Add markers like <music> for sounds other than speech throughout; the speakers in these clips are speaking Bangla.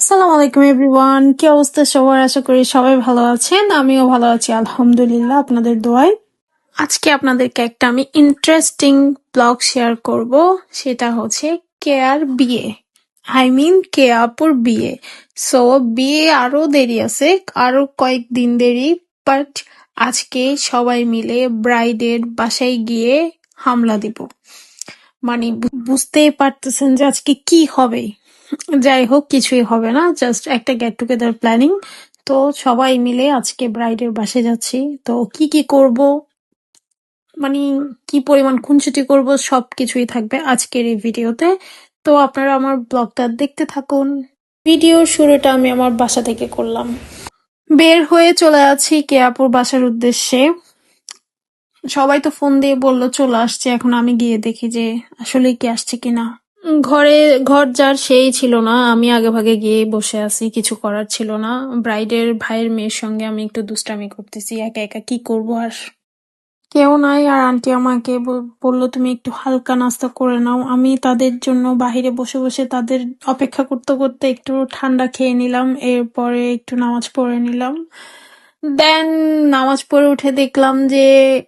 আসসালামু আলাইকুম এভরিওয়ান কি অবস্থা সবার? আশা করি সবাই ভালো আছেন। আমিও ভালো আছি, আলহামদুলিল্লাহ। আপনাদের দোয়ায়। আজকে আপনাদেরকে একটা আমি ইন্টারেস্টিং ব্লগ শেয়ার করব। সেটা হচ্ছে কেয়ার বিয়ে। আই মিন কেয়াপুর বিয়ে। সো বিয়ে আরও দেরি আছে, আরও কয়েকদিন দেরি বাট আজকে সবাই মিলে ব্রাইডের বাসায় গিয়ে হামলা দিব। মানে বুঝতেই পারতেছেন যে আজকে কি হবে। যাই হোক, কিছুই হবে না জাস্ট একটা গেট টুগেদার প্ল্যানিং তো সবাই মিলে আজকে ব্রাইডের বাসে যাচ্ছি। তো কি কি করব? মানে কি পরিমাণ খুনসুটি করব? সব কিছুই থাকবে আজকের এই ভিডিওতে তো আপনারা আমার ব্লগটা দেখতে থাকুন। ভিডিওর শুরুটা আমি আমার বাসা থেকে করলাম। বের হয়ে চলে আছি কেয়াপুর বাসার উদ্দেশ্যে। সবাই তো ফোন দিয়ে বলল, চলে আসছে। এখন আমি গিয়ে দেখি যে আসলে কি আসছে কিনা। ঘরে, ঘর যার সেই ছিল না। আমি আগে ভাগে গিয়ে বসে আছি, কিছু করার ছিল না। ব্রাইডের ভাইয়ের মেয়ের সঙ্গে আমি একটু দুষ্টামি করতেছি, একা একা কি করব আর? কেউ নাই আর আন্টি আমাকে বলল, তুমি একটু হালকা নাস্তা করে নাও। আমি তাদের জন্য বাহিরে বসে বসে তাদের অপেক্ষা করতে করতে একটু ঠান্ডা খেয়ে নিলাম, এরপরে একটু নামাজ পড়ে নিলাম। দেন নামাজ পড়ে উঠে দেখলাম যে,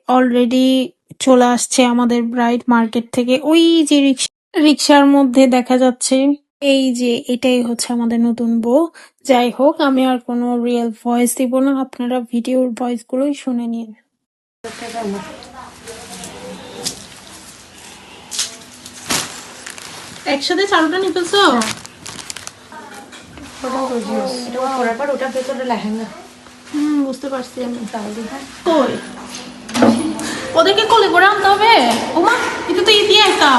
অলরেডি চলে আসছে আমাদের ব্রাইড মার্কেট থেকে। ওই যে রিক্সা রিক্সার মধ্যে দেখা যাচ্ছে এই যে এটাই হচ্ছে আমাদের নতুন বউ। যাই হোক আমি আর কোনো রিয়েল ভয়েস দিব না। আপনারা ভিডিওর ভয়েস গুলোই শুনে নিন। একসাথে এটা করার পর ওটা ভেতরে লেহেঙ্গা। হুম বুঝতে পারছি আমি। কই? ওদেরকে কোলে করে আনতে হবে? ওমা এটা তো ইতি একা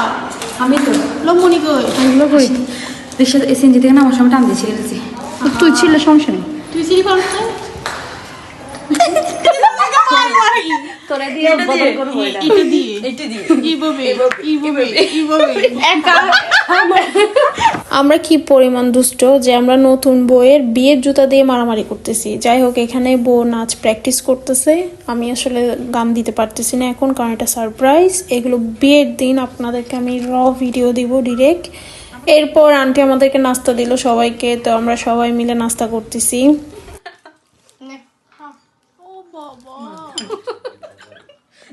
আমি তো লম্বনি কই করি। রিক্সা এসএনজি থেকে নামার সময় টান দিয়েছি। তুই ছিল সমস্যা নেই। তুই সিঁড়ি করতে <laughs> তোরা দিয়ে বদল করব এটা। এটা দিয়ে। এটা দিয়ে। এইভাবে এইভাবে এইভাবে একা আমরা কি পরিমাণ দুষ্ট যে আমরা নতুন বইয়ের বিয়ের জুতা দিয়ে মারামারি করতেছি? যাই হোক এখানে বউ নাচ প্র্যাকটিস করতেছে। আমি আসলে গান দিতে পারতেছি না এখন কারণ এটা সারপ্রাইজ এগুলো বিয়ের দিন আপনাদেরকে আমি র ভিডিও দিব ডিরেক্ট এরপর আন্টি আমাদেরকে নাস্তা দিল সবাইকে তো আমরা সবাই মিলে নাস্তা করতেছি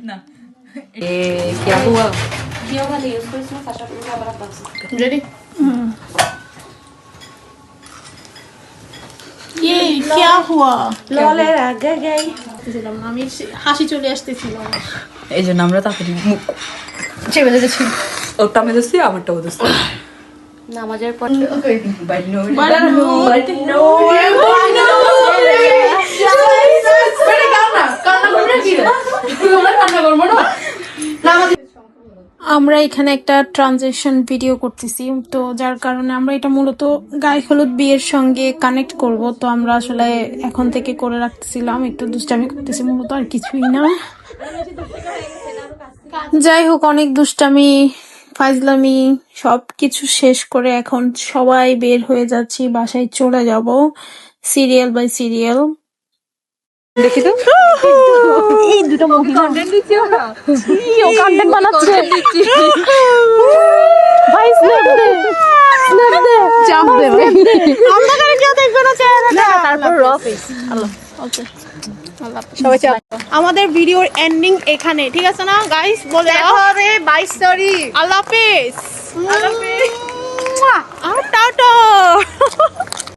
না এ क्या हुआ क्या वाले उसको इसमें फटा फटा बड़ा बक्स রেডি ये क्या हुआ ললে আগে গই ছিলাম না, আমি হাসি চলে আসতেছিল আমার। এই জন্য আমরা তাড়াতাড়ি মুখ চেপে দিয়েছি ওটা আমি দিচ্ছি আমারটাও দিচ্ছি নামাজের পর but no But no. But no আমরা এখানে একটা ট্রানজেকশন ভিডিও করতেছি। তো যার কারণে আমরা এটা মূলত গায়ে হলুদ বিয়ের সঙ্গে কানেক্ট করব। তো আমরা আসলে এখন থেকে করে রাখতেছিলাম। একটু দুষ্টামি করতেছি, মূলত আর কিছুই না। যাই হোক, অনেক দুষ্টামি, ফাজলামি সব কিছু শেষ করে এখন সবাই বের হয়ে যাচ্ছি, বাসায় চলে যাব, সিরিয়াল বাই সিরিয়াল। দেখি তো। <laughs> এই দুটো মহিলা। কন্টেন্ট দিচ্ছিও না ও কন্টেন্ট <laughs> বানাচ্ছে। ভাই স্ন্যাপ দে স্ন্যাপ দে। চাপ দেবে। আমরা কেউ দেখবে না? চেহারাটা তারপর র পেস ওকে আমাদের ভিডিওর এন্ডিং এখানে ঠিক আছে না? গাইস বলে হবে 22 তারিখ আল্লাহ হাফেজ। আল্লাহ হাফেজ। আর টাটা।